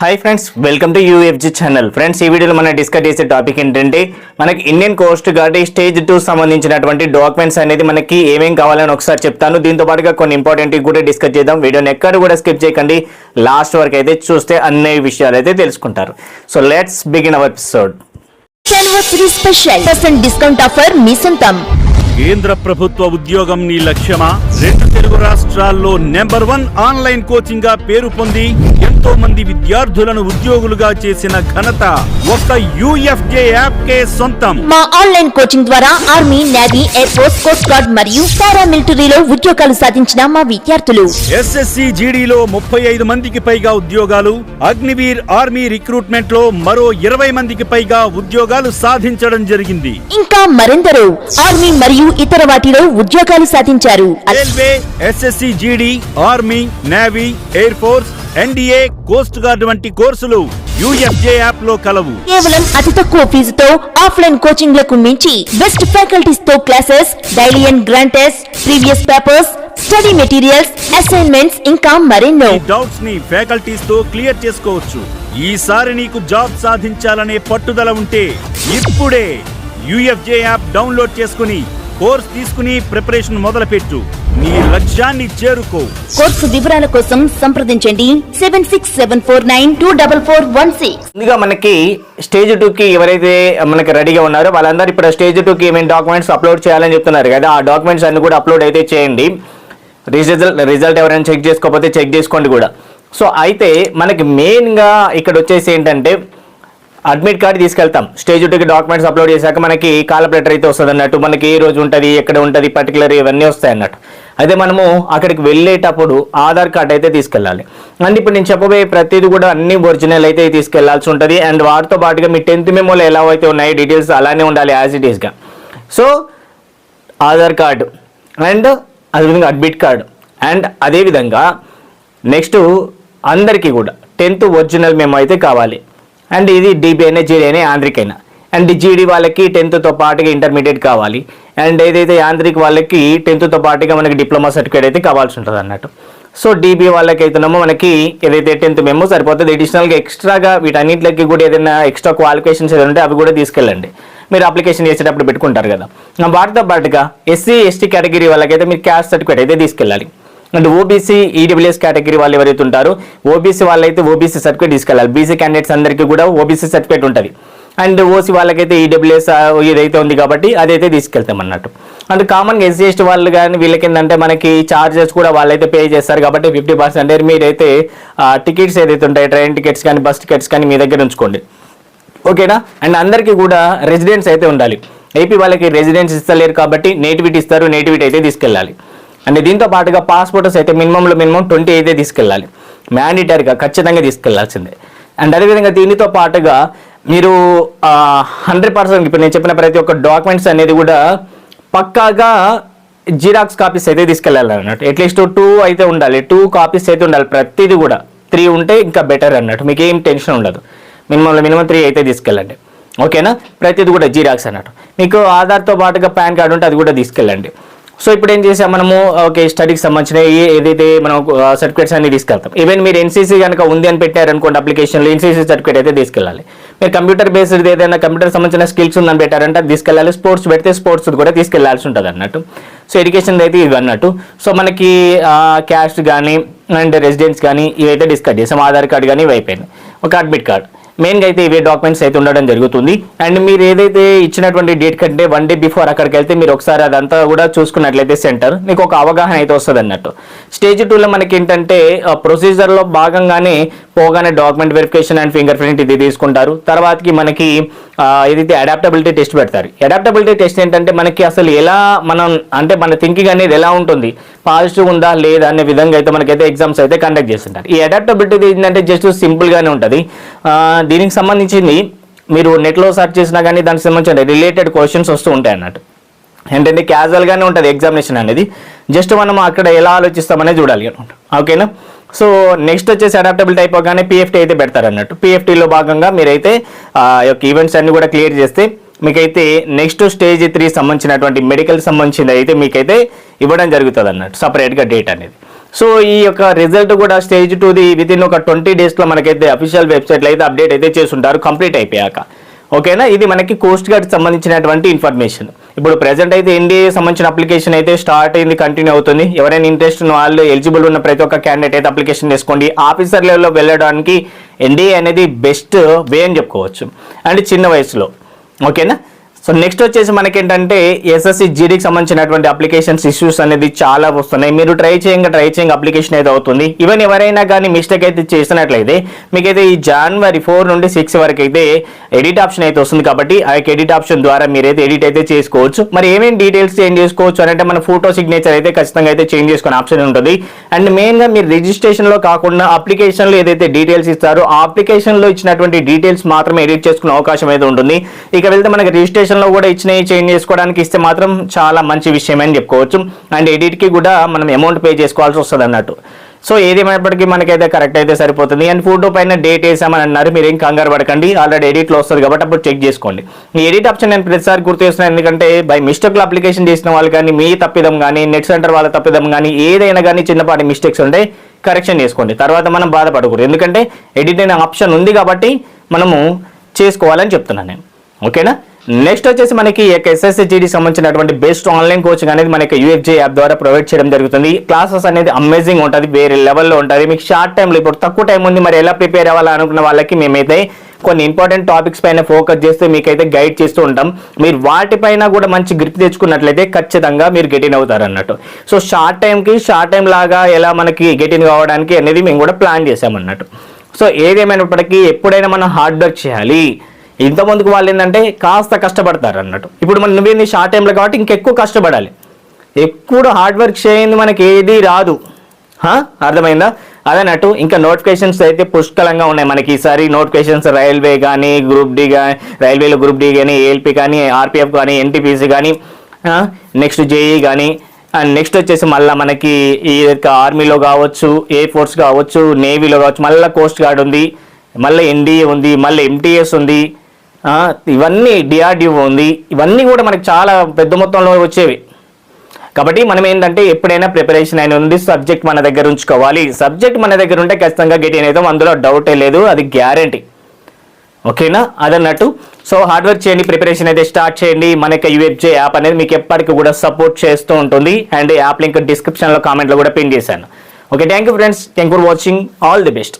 Hi friends welcome to UFG channel friends ఈ వీడియోలో మనం డిస్కస్ చేసే టాపిక్ ఏంటంటే మనకి Indian coast guard stage two సంబంధించినటువంటి డాక్యుమెంట్స్ అనేది మనకి ఏమేం కావాలని ఒకసారి చెప్తాను. దీంతో పాటుగా కొన్ని ఇంపార్టెంట్ కూడా డిస్కస్ చేద్దాం. వీడియోని ఎక్కడ కూడా స్కిప్ చేయకండి. లాస్ట్ వరకు అయితే చూస్తే అన్ని విషయాలు అయితే తెలుసుకుంటారు. So let's begin our episode special percent discount offer మీ సొంతం. కేంద్ర ప్రభుత్వ ఉద్యోగం నీ లక్ష్యమా? రెండు తెలుగు రాష్ట్రాల్లో నెంబర్ వన్ ఆన్లైన్ కోచింగ్గా పేరు పొంది ఎంతో మంది విద్యార్థులను ఉద్యోగులుగా చేసిన ఘనత ఒక్క యుఎఫ్జే యాప్ కే సొంతం. మా ఆన్లైన్ కోచింగ్ ద్వారా army navy air force coast guard మరియు పారామిలిటరీలో ఉద్యోగాలు సాధించిన మా విద్యార్థులు. ఎస్ఎస్సి జీడీలో ముప్పై ఐదు మందికి పైగా ఉద్యోగాలు అగ్నివీర్ ఆర్మీ రిక్రూట్మెంట్లో మరో ఇరవై మందికి పైగా ఉద్యోగాలు సాధించడం జరిగింది. ఇంకా మరెందరో ఆర్మీ మరియు ఇతర వాటిలో ఉద్యోగాలు సాధించారు. Railway SSC GD army navy air force NDA coast guard వంటి కోర్సులు యుఎఫ్జే యాప్లో కలవు. కేవలం అతి తక్కువ ఫీజుతో ఆఫ్లైన్ కోచింగ్లకు మించి best ఫ్యాకల్టీస్తో classes daily and grand test previous papers study materials assignments ఇంకా మరెన్నో. డౌట్స్ని ఫ్యాకల్టీస్తో క్లియర్ చేసుకోవచ్చు. ఈసారి నీకు జాబ్ సాధించాలనే పట్టుదల ఉంటే ఇప్పుడే యుఎఫ్జే యాప్ డౌన్లోడ్ చేసుకుని కోర్స్ తీసుకుని ప్రిపరేషన్ మొదలుపెట్టు. నీ లక్ష్యాన్ని చేరుకో. కోర్సు వివరాల కోసం సంప్రదించండి seven six seven four nine two double four one six. ముందుగా మనకి స్టేజ్ టూకి ఎవరైతే మనకి రెడీగా ఉన్నారో వాళ్ళందరూ ఇప్పుడు స్టేజ్ టూకి ఏమేమి డాక్యుమెంట్స్ అప్లోడ్ చేయాలని చెప్తున్నారు కదా ఆ డాక్యుమెంట్స్ అన్ని కూడా అప్లోడ్ అయితే చేయండి. రిజల్ట్ రిజల్ట్ ఎవరైనా చెక్ చేసుకోకపోతే చెక్ చేసుకోండి కూడా. సో అయితే మనకి మెయిన్గా ఇక్కడ వచ్చేసి ఏంటంటే అడ్మిట్ కార్డు తీసుకెళ్తాం. స్టేజ్ టూకి డాక్యుమెంట్స్ అప్లోడ్ చేశాక మనకి కాలప్ లెటర్ అయితే వస్తుంది అన్నట్టు. మనకి ఏ రోజు ఉంటుంది ఎక్కడ ఉంటుంది పర్టికులర్ ఇవన్నీ వస్తాయి అన్నట్టు. అయితే మనము అక్కడికి వెళ్ళేటప్పుడు ఆధార్ కార్డ్ అయితే తీసుకెళ్ళాలి. అండ్ ఇప్పుడు నేను చెప్పబోయే ప్రతిదీ కూడా అన్ని ఒరిజినల్ అయితే తీసుకెళ్ళాల్సి ఉంటుంది. అండ్ వాటితో పాటుగా మీ టెన్త్ మెమోలో ఎలా అయితే ఉన్నాయి డీటెయిల్స్ అలానే ఉండాలి యాజ్ ఇట్ ఈస్గా సో ఆధార్ కార్డు అండ్ అదేవిధంగా అడ్మిట్ కార్డు. అండ్ అదేవిధంగా నెక్స్ట్ అందరికీ కూడా టెన్త్ ఒరిజినల్ మేము అయితే కావాలి. అండ్ ఇది డీబీ అయినా జీడీ అయినా యాంత్రిక్ అయినా. అండ్ జీడీ వాళ్ళకి టెన్త్తో పాటుగా ఇంటర్మీడియట్ కావాలి. అండ్ ఏదైతే యాంత్రిక్ వాళ్ళకి టెన్త్తో పాటుగా మనకి డిప్లొమా సర్టిఫికేట్ అయితే కావాల్సి ఉంటుంది అన్నట్టు. సో డీబీ వాళ్ళకి అయితేనేమో మనకి ఏదైతే టెన్త్ మేము సరిపోతుంది అడిషనల్గా ఎక్స్ట్రాగా వీటన్నిటికి కూడా ఏదైనా ఎక్స్ట్రా క్వాలిఫికేషన్స్ ఏదైనా ఉంటే అవి కూడా తీసుకెళ్ళండి. మీరు అప్లికేషన్ చేసేటప్పుడు పెట్టుకుంటారు కదా. వాటితో పాటుగా ఎస్సీ ఎస్టీ కేటగిరీ వాళ్ళకైతే మీరు క్యాస్ట్ సర్టిఫికేట్ అయితే తీసుకెళ్ళాలి. అండ్ ఓబీసీ ఈడబ్ల్యూఎస్ కేటగిరీ వాళ్ళు ఎవరైతే ఉంటారో ఓబీసీ వాళ్ళైతే ఓబీసీ సర్టిఫికేట్ తీసుకెళ్ళాలి. బీసీ క్యాండిడేట్స్ అందరికీ కూడా ఓబీసీ సర్టిఫికేట్ ఉంటుంది. అండ్ ఓసీ వాళ్ళకైతే ఈడబ్ల్యూఎస్ ఇదైతే ఉంది కాబట్టి అదైతే తీసుకెళ్తాం అన్నట్టు. అండ్ కామన్గా ఎస్సీ ఎస్టీ వాళ్ళు కానీ వీళ్ళకి ఏంటంటే మనకి చార్జెస్ కూడా వాళ్ళైతే పే చేస్తారు కాబట్టి ఫిఫ్టీ పర్సెంట్ మీరైతే టికెట్స్ ఏదైతే ఉంటాయి ట్రైన్ టికెట్స్ కానీ బస్ టికెట్స్ కానీ మీ దగ్గర ఉంచుకోండి. ఓకేనా అండ్ అందరికీ కూడా రెసిడెన్స్ అయితే ఉండాలి. ఏపీ వాళ్ళకి రెసిడెన్స్ ఇస్తలేరు కాబట్టి నేటివిటీ ఇస్తారు నేటివిటీ అయితే తీసుకెళ్ళాలి. అండ్ దీంతో పాటుగా పాస్పోర్ట్స్ అయితే మినిమంలో మినిమం ట్వంటీ అయితే తీసుకెళ్ళాలి. మ్యాండేటరీగా ఖచ్చితంగా తీసుకెళ్ళాల్సిందే అండ్ అదేవిధంగా దీనితో పాటుగా మీరు హండ్రెడ్ పర్సెంట్ ఇప్పుడు నేను చెప్పిన ప్రతి ఒక్క డాక్యుమెంట్స్ అనేది కూడా పక్కాగా జిరాక్స్ కాపీస్ అయితే తీసుకెళ్ళాలి అన్నట్టు అట్లీస్ట్ టూ అయితే ఉండాలి. టూ కాపీస్ అయితే ఉండాలి. ప్రతిదీ కూడా. త్రీ ఉంటే ఇంకా బెటర్ అన్నట్టు. మీకు ఏం టెన్షన్ ఉండదు. మినిమంలో మినిమం త్రీ అయితే తీసుకెళ్ళండి. ఓకేనా ప్రతిది కూడా జీరాక్స్ అన్నట్టు. మీకు ఆధార్తో పాటుగా పాన్ కార్డు ఉంటే అది కూడా తీసుకెళ్ళండి. సో ఇప్పుడు ఏం చేసాం మనము? ఓకే స్టడీకి సంబంధించిన ఏదైతే మనం సర్టిఫికేట్స్ అన్ని తీసుకెళ్తాం. ఈవెన్ మీరు ఎన్సీసీ కనుక ఉంది అని పెట్టారనుకోండి అప్లికేషన్లో ఎన్సీసీ సర్టిఫికేట్ అయితే తీసుకెళ్ళాలి. మీరు కంప్యూటర్ బేస్డ్ ఏదైనా కంప్యూటర్ సంబంధించిన స్కిల్స్ ఉందని పెట్టారంటే అది తీసుకెళ్ళాలి. స్పోర్ట్స్ పెడితే స్పోర్ట్స్ కూడా తీసుకెళ్ళాల్సి ఉంటుంది అన్నట్టు. సో ఎడ్యుకేషన్ అయితే ఇవి అన్నట్టు. సో మనకి క్యాస్ట్ కానీ అండ్ రెసిడెన్స్ కానీ ఇవైతే డిస్కస్ చేసాం. ఆధార్ కార్డ్ కానీ ఇవి అయిపోయింది ఒక అడ్మిట్ కార్డ్ మెయిన్గా అయితే ఇవే డాక్యుమెంట్స్ అయితే ఉండడం జరుగుతుంది. అండ్ మీరు ఏదైతే ఇచ్చినటువంటి డేట్ కంటే వన్ డే బిఫోర్ అక్కడికి వెళ్తే మీరు ఒకసారి అదంతా కూడా చూసుకున్నట్లయితే సెంటర్ మీకు ఒక అవగాహన అయితే వస్తుంది అన్నట్టు. స్టేజ్ టూలో మనకి ఏంటంటే ప్రొసీజర్లో భాగంగానే పోగానే document verification and finger print ఇది తీసుకుంటారు. తర్వాతకి మనకి ఏదైతే అడాప్టబిలిటీ టెస్ట్ పెడతారు. అడాప్టబిలిటీ టెస్ట్ ఏంటంటే మనకి అసలు ఎలా మనం అంటే మన థింకింగ్ అనేది ఎలా ఉంటుంది? పాజిటివ్ ఉందా లేదా అనే విధంగా అయితే మనకైతే ఎగ్జామ్స్ అయితే కండక్ట్ చేస్తుంటారు. ఈ అడాప్టబిలిటీ ఏంటంటే జస్ట్ సింపుల్గానే ఉంటుంది. దీనికి సంబంధించింది మీరు నెట్లో సెర్చ్ చేసినా కానీ దానికి సంబంధించిన రిలేటెడ్ క్వశ్చన్స్ వస్తూ ఉంటాయి అన్నట్టు. ఏంటంటే క్యాజువల్గానే ఉంటుంది ఎగ్జామినేషన్ అనేది. జస్ట్ మనం అక్కడ ఎలా ఆలోచిస్తామనేది చూడాలి అనమాట ఓకేనా సో నెక్స్ట్ వచ్చేసి అడాప్టబిలిటీ అయిపోగానే పిఎఫ్టీ అయితే పెడతారు అన్నట్టు. పిఎఫ్టీలో భాగంగా మీరైతే ఆ యొక్క ఈవెంట్స్ అన్ని కూడా క్లియర్ చేస్తే మీకైతే నెక్స్ట్ స్టేజ్ త్రీ సంబంధించినటువంటి మెడికల్ సంబంధించింది అయితే మీకైతే ఇవ్వడం జరుగుతుంది అన్నట్టు సపరేట్గా డేట్ అనేది. సో ఈ యొక్క రిజల్ట్ కూడా స్టేజ్ టూది విత్ ఇన్ ఒక ట్వంటీ డేస్లో మనకైతే అఫీషియల్ వెబ్సైట్లో అయితే అప్డేట్ అయితే చేస్తుంటారు కంప్లీట్ అయిపోయాక. ఓకేనా ఇది మనకి కోస్ట్ గార్డ్ సంబంధించినటువంటి ఇన్ఫర్మేషన్ ఇప్పుడు ప్రెసెంట్ అయితే ఎన్డీఏ సంబంధించిన అప్లికేషన్ అయితే స్టార్ట్ అయింది కంటిన్యూ అవుతుంది. ఎవరైనా ఇంట్రెస్ట్ ఉన్న వాళ్ళు ఎలిజిబుల్ ఉన్న ప్రతి ఒక్క క్యాండిడేట్ అయితే అప్లికేషన్ చేసుకోండి ఆఫీసర్ లెవెల్లో వెళ్ళడానికి ఎన్డీఏ అనేది బెస్ట్ వే అని చెప్పుకోవచ్చు. అండ్ చిన్న వయసులో. ఓకేనా? సో నెక్స్ట్ వచ్చేసి మనకేంటంటే ఎస్ఎస్సి జీడీకి సంబంధించినటువంటి అప్లికేషన్స్ ఇష్యూస్ అనేది చాలా వస్తున్నాయి. మీరు ట్రై చేయంగా ట్రై చేయంగా అప్లికేషన్ అయితే అవుతుంది. ఈవెన్ ఎవరైనా కానీ మిస్టేక్ అయితే చేసినట్లయితే మీకైతే ఈ జనవరి ఫోర్ నుండి సిక్స్ వరకు అయితే ఎడిట్ ఆప్షన్ అయితే వస్తుంది కాబట్టి ఆ ఎడిట్ ఆప్షన్ ద్వారా మీరైతే ఎడిట్ అయితే చేసుకోవచ్చు. మరి ఏమేమి డీటెయిల్స్ చేంజ్ చేసుకోవచ్చు అని అంటే మన ఫోటో సిగ్నేచర్ అయితే ఖచ్చితంగా అయితే చేంజ్ చేసుకునే ఆప్షన్ ఉంటుంది. అండ్ మెయిన్గా మీరు రిజిస్ట్రేషన్లో కాకుండా అప్లికేషన్లో ఏదైతే డీటెయిల్స్ ఇస్తారో ఆ అప్లికేషన్లో ఇచ్చినటువంటి డీటెయిల్స్ మాత్రమే ఎడిట్ చేసుకునే అవకాశం అయితే ఉంటుంది. ఇక వెళ్తే మనకి రిజిస్ట్రేషన్లో కూడా ఇచ్చినవి చేంజ్ చేసుకోవడానికి ఇస్తే మాత్రం చాలా మంచి విషయం అని చెప్పుకోవచ్చు. అండ్ ఎడిట్కి కూడా మనం అమౌంట్ పే చేసుకోవాల్సి వస్తుంది అన్నట్టు. సో ఏదేమైనప్పటికీ మనకైతే కరెక్ట్ అయితే సరిపోతుంది. అండ్ ఫోటో పైన డేట్ వేసామని అన్నారు. మీరు ఏం కంగారు పడకండి. ఆల్రెడీ ఎడిట్లో వస్తుంది కాబట్టి అప్పుడు చెక్ చేసుకోండి. ఈ ఎడిట్ ఆప్షన్ నేను ప్రతిసారి గుర్తు చేస్తున్నాను. ఎందుకంటే బై మిస్టేక్లో అప్లికేషన్ చేసిన వాళ్ళు కానీ మీ తప్పిదం కానీ నెట్ సెంటర్ వాళ్ళ తప్పిదం కానీ ఏదైనా కానీ చిన్నపాటి మిస్టేక్స్ ఉంటే కరెక్షన్ చేసుకోండి. తర్వాత మనం బాధపడకూడదు. ఎందుకంటే ఎడిట్ అనే ఆప్షన్ ఉంది కాబట్టి మనము చేసుకోవాలని చెప్తున్నాను నేను. ఓకేనా? నెక్స్ట్ వచ్చేసి మనకి ఈ యొక్క సంబంధించినటువంటి బెస్ట్ ఆన్లైన్ కోచింగ్ అనేది మనకి యూఎఫ్జే యాప్ ద్వారా ప్రొవైడ్ చేయడం జరుగుతుంది. క్లాసెస్ అనేది అమేజింగ్ ఉంటుంది వేరే లెవెల్లో ఉంటుంది. మీకు షార్ట్ టైంలో ఇప్పుడు తక్కువ టైం ఉంది మరి ఎలా ప్రిపేర్ అవ్వాలనుకున్న వాళ్ళకి మేమైతే కొన్ని ఇంపార్టెంట్ టాపిక్స్ పైన ఫోకస్ చేస్తే మీకైతే గైడ్ చేస్తూ ఉంటాం. మీరు వాటిపైన కూడా మంచి గ్రిప్ తెచ్చుకున్నట్లయితే ఖచ్చితంగా మీరు గెటిన్ అవుతారు అన్నట్టు సో షార్ట్ టైంకి షార్ట్ టైం లాగా ఎలా మనకి గెటిన్ కావడానికి అనేది మేము కూడా ప్లాన్ చేసామన్నట్టు సో ఏదేమైనప్పటికీ ఎప్పుడైనా మనం హార్డ్ వర్క్ చేయాలి. ఇంతమందికి వాళ్ళు ఏంటంటే కాస్త కష్టపడతారు అన్నట్టు. ఇప్పుడు మనం నువ్వేంది షార్ట్ టైంలో కాబట్టి ఇంకెక్కువ కష్టపడాలి. ఎక్కువ హార్డ్ వర్క్ చేయండి మనకి ఏది రాదు. అర్థమైందా? అదన్నట్టు ఇంకా నోటిఫికేషన్స్ అయితే పుష్కలంగా ఉన్నాయి మనకి. ఈసారి నోటిఫికేషన్స్ రైల్వే కానీ గ్రూప్ డి కానీ రైల్వేలో గ్రూప్ డి కానీ ఏఎల్పి కానీ ఆర్పిఎఫ్ కానీ ఎన్టీపీసీ కానీ నెక్స్ట్ జేఈ కానీ అండ్ నెక్స్ట్ వచ్చేసి మళ్ళీ మనకి ఈ యొక్క ఆర్మీలో కావచ్చు ఎయిర్ ఫోర్స్ కావచ్చు నేవీలో కావచ్చు మళ్ళీ కోస్ట్ గార్డ్ ఉంది మళ్ళీ ఎన్డీఏ ఉంది మళ్ళీ ఎంటీఎస్ ఉంది ఇవన్నీ డిఆర్డిఓ ఉంది. ఇవన్నీ కూడా మనకి చాలా పెద్ద మొత్తంలో వచ్చేవి. కాబట్టి మనం ఏంటంటే ఎప్పుడైనా ప్రిపరేషన్ అయిన ఉంది సబ్జెక్ట్ మన దగ్గర ఉంచుకోవాలి. సబ్జెక్ట్ మన దగ్గర ఉంటే ఖచ్చితంగా గెట్ అయితే అందులో డౌటే లేదు. అది గ్యారంటీ ఓకేనా? అదన్నట్టు. సో హార్డ్వర్క్ చేయండి. ప్రిపరేషన్ అయితే స్టార్ట్ చేయండి. మనకి యూఎఫ్జే యాప్ అనేది మీకు ఎప్పటికీ కూడా సపోర్ట్ చేస్తూ ఉంటుంది. అండ్ యాప్ లింక్ డిస్క్రిప్షన్లో కామెంట్లో కూడా పిన్ చేశాను. Okay thank you friends thank for watching all the best